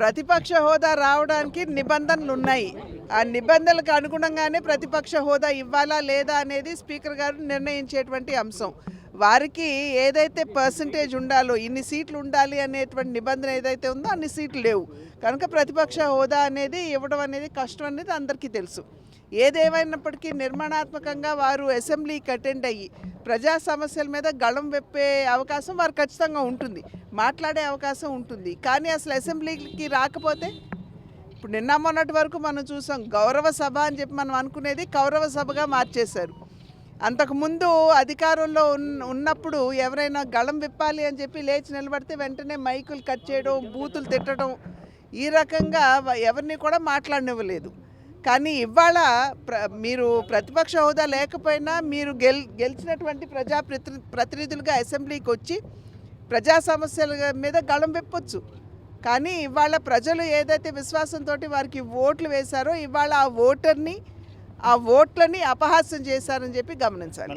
ప్రతిపక్ష హోదా రావడానికి నిబంధనలు ఉన్నాయి ఆ నిబంధనలకు అనుగుణంగానే ప్రతిపక్ష హోదా ఇవ్వాలా లేదా అనేది స్పీకర్ గారు నిర్ణయించేటువంటి అంశం. వారికి ఏదైతే పర్సంటేజ్ ఉండాలో ఇన్ని సీట్లు ఉండాలి అనేటువంటి నిబంధన ఏదైతే ఉందో అన్ని సీట్లు లేవు. కనుక ప్రతిపక్ష హోదా అనేది ఇవ్వడం అనేది కష్టం అనేది అందరికీ తెలుసు. ఏదేమైనప్పటికీ నిర్మాణాత్మకంగా వారు అసెంబ్లీకి అటెండ్ అయ్యి ప్రజా సమస్యల మీద గళం వెప్పే అవకాశం వారు ఖచ్చితంగా ఉంటుంది. మాట్లాడే అవకాశం ఉంటుంది. కానీ అసలు అసెంబ్లీకి రాకపోతే ఇప్పుడు నిన్న మొన్నటి వరకు మనం చూసాం గౌరవ సభ అని చెప్పి మనం అనుకునేది కౌరవ సభగా మార్చేశారు. అంతకుముందు అధికారంలో ఉన్ ఉన్నప్పుడు ఎవరైనా గళం విప్పాలి అని చెప్పి లేచి నిలబడితే వెంటనే మైకులు కట్ చేయడం బూతులు తిట్టడం ఈ రకంగా ఎవరిని కూడా మాట్లాడనివ్వలేదు. కానీ ఇవాళ ప్ర మీరు ప్రతిపక్ష హోదా లేకపోయినా మీరు గెల్ గెలిచినటువంటి ప్రజా ప్రతి ప్రతినిధులుగా అసెంబ్లీకి వచ్చి ప్రజా సమస్యల మీద గళం విప్పొచ్చు. కానీ ఇవాళ ప్రజలు ఏదైతే విశ్వాసంతో వారికి ఓట్లు వేశారో ఇవాళ ఆ ఓటర్ని ఆ ఓట్లని అపహాస్యం చేశారని చెప్పి గమనించాలి.